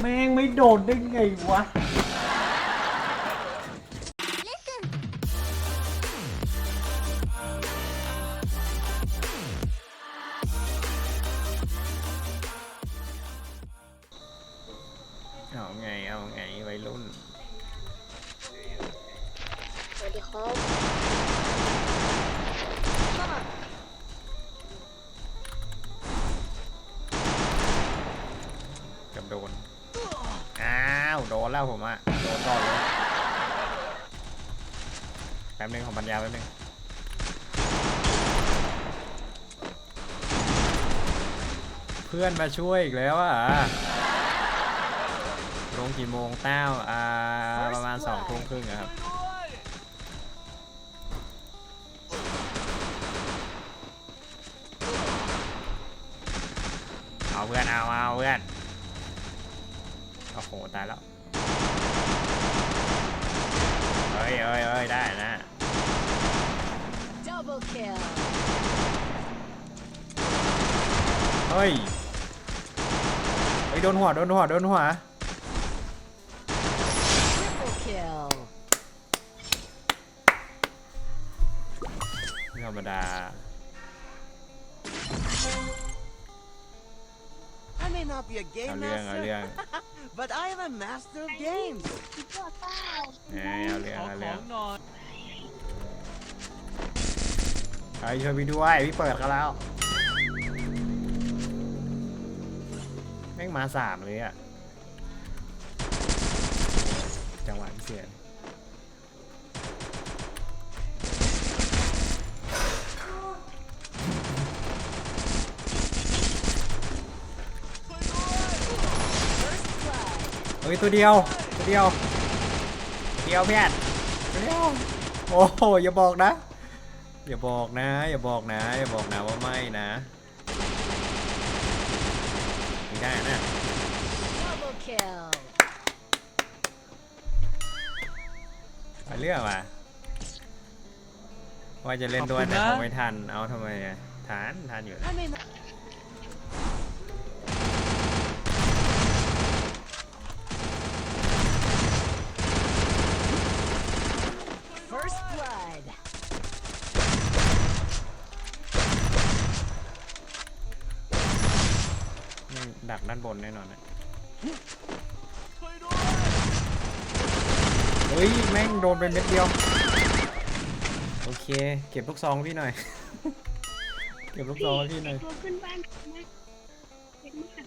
แม่งไม่โดดได้ไงวะ เอาไง เอาไงวัยรุ่น สวัสดีครับกับโดน อ้าวโดนแล้วผมอะโดนก่อนเลยแป๊บนึงของปัญญาแป๊บนึงเพื่อนมาช่วยอีกแล้วอะลงกี่โมงเต้าอ่าประมาณสองทุ่มครึ่งอะครับเอาเพื่อนเอาเอาเพื่อน โอ้โหตายแล้วเฮ้ยเฮ้ยเฮ้ยได้นะ Double kill เฮ้ยเฮ้ยโดนหัวโดนหัวโดนหัว Triple kill ไม่ธรรมดา I may not be a เอา game เรื่องเอาเรื่อ master, ง but I am a master of games. เอ้ยเอาเรื่องขอเอาขเรื่อองงหน่อยเฮ้ยช่วยพี่ด้วยพี่เปิดกันแล้วแม่งมาสามเลยอะจังหวะที่เสีย ฮ้ยตัวเดียวตัวเดียวเดียวเพื่อนตัวเดียวโอ้โหอย่าบอกนะ อย่าบอกนะ อย่าบอกนะ อย่าบอกนะว่าไม่นะไม่ได้นะไปเรื่องว่ะว่าจะเล่นด้วยแต่เขาไม่ทันเอาทำไมอะทันทันอยู่นะานบนแน่นอนนะช่ยเฮ้ย แม่งโดนเป็นเม็ดเดียว โอเค เก็บลูกซองพี่หน่อย เก็บลูกซองพี่หน่อยตัวขึ้นบ้านมากเล็กมาก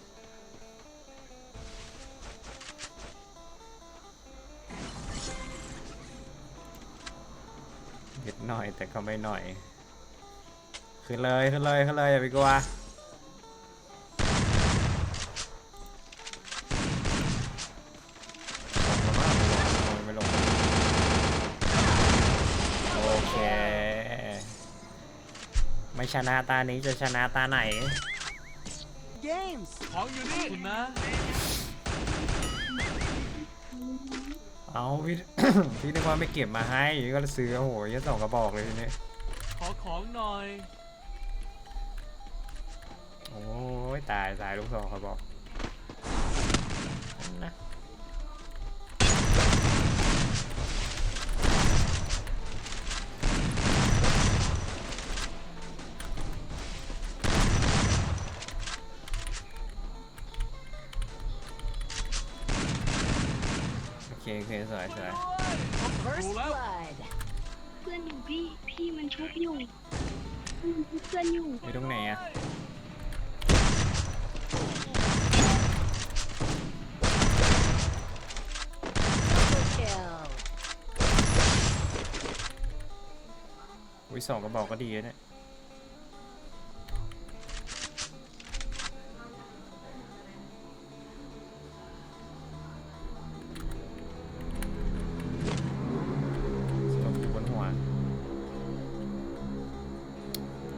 เด็ดหน่อยแต่ก็ไม่หน่อย ขึ้นเลย ขึ้นเลย ขึ้นเลย อย่าไปกลัว ชนะตานี้จะชนะตาไหน Games. ของอยู่นี่คุณนะเอาพี่ พี่นึกว่าไม่เก็บมาให้ก็ซื้อโอ้โหยัดสองกระบอกเลยทีนี้ขอของหน่อย โอ้ยตายตายลูกสองเขาบอก โอเคสวยสวย First Roll out. blood เพื่อนอยู่พี่ พี่มันชุบอยู่อืมเพื่อนอยู่อยู่ตรงไหนอะวิสองกระบอกก็ดีนะเนี่ย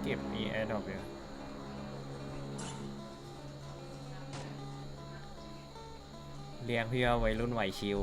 เก็บมีแอร์ดรอปเลยเลี้ยกพี่ว่าวัยรุ่นไหวชิว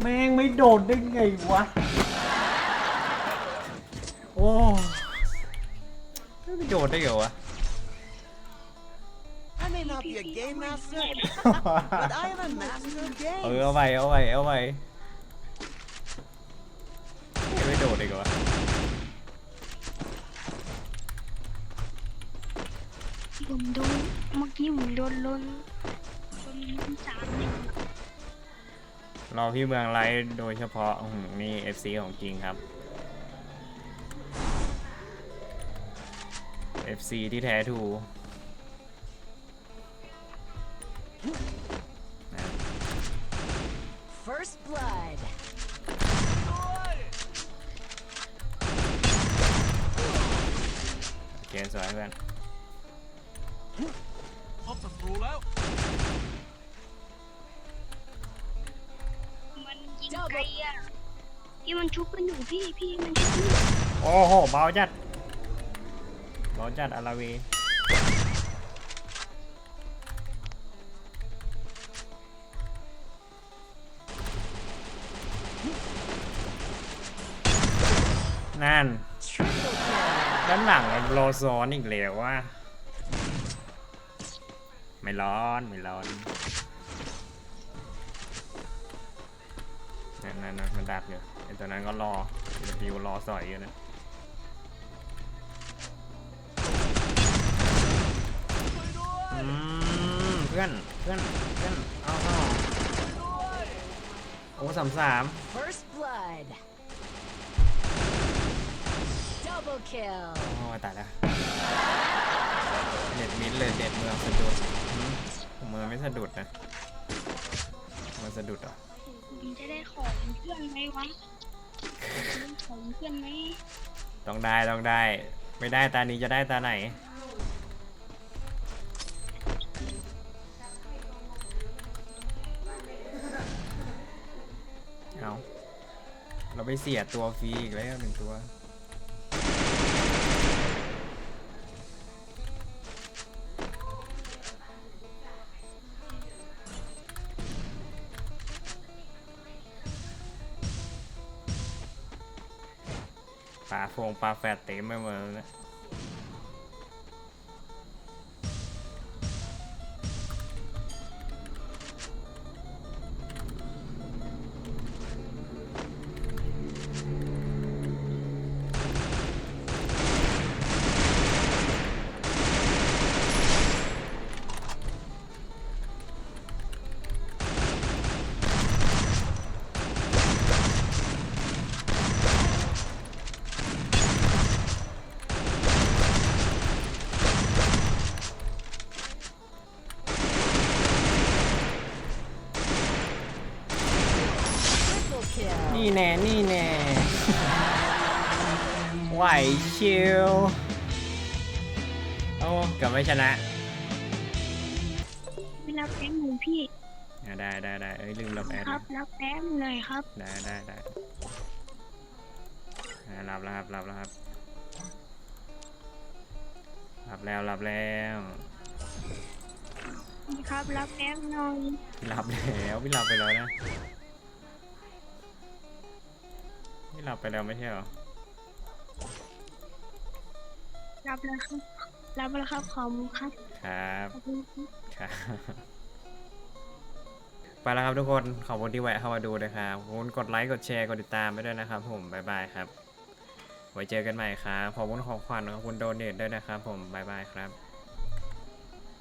แม่งไม่โดดได้ไงวะ โอ้ไม่โดดได้เหรอวะ I may not be a game master, but I am a master of เออ games. เอาไปเอาไปเอาไปไม่โดดได้เหรอวะ ผมโดนเมื่อกี้ผมโดนลนลนยิงสามหนึ่ง รอพี่เมืองไลฟ์โดยเฉพาะอื้อหือนี่ FC ของจริงครับ FC ที่แท้ทรูนะ First blood. โอเคสวยเพื่อน กลอะพี่มันชุบกันอยู่พี่พี่มันชุบกันอยู่โอ้โหเบาจัดเบาจัดอาราวีนั่น ด้านหลังมันโลซอนอีกแล้วว่า ไม่ร้อน ไม่ร้อน นั่นนั่นนั่นมันดักอยู่ไอ้ตัวนั้นก็รอไอ้ตัวรอสอยอยู่นะอืมเพื่อนเพื่อนเพื่อนเอาเอาโอ้สามสาม First blood. Double kill. โอ้ตายแล้วเด็ดมิดเลยเด็ดเมืองสะดุดหืมเมืองไม่สะดุดนะเมืองสะดุดเหรอ ผมจะได้ของเพื่อนไหมวะได้ของเพื่อนไหมต้องได้ต้องได้ ไม่ได้ตานี้จะได้ตาไหน เอาเราไปเสียตัวฟรีอีกแล้วหนึ่งตัวาโฟงปลาแฟดเต็มไปหมดเลย แน่นี่แน่ไหวชิวโอ้เกือบไม่ชนะเวลาแป๊บหนึ่งพี่อะได้ได้ได้เอ้ยลืมรับแอดครับรับแป๊บหน่อยครับได้ได้ได้อะรับแล้วครับรับแล้วครับรับแล้วรับแล้วนี่ครับรับแป๊บหน่อยพี่รับแล้วพี่รับไปแล้วนะ พี่รับไปแล้วไม่ใช่เหรอ รับแล้วครับ รับแล้วครับขอบคุณครับครับ ขอบคุณครับครับไปแล้วครับทุกคน ขอบคุณที่แวะเข้ามาดูนะครับขอบคุณกดไลค์ กดแชร์ กดติดตามไปด้วยนะครับ ผมบ๊ายบายครับ ไว้เจอกันใหม่ครับ ขอบคุณของขวัญขอบคุณโดเนทด้วยนะครับ ผมบ๊ายบายครับ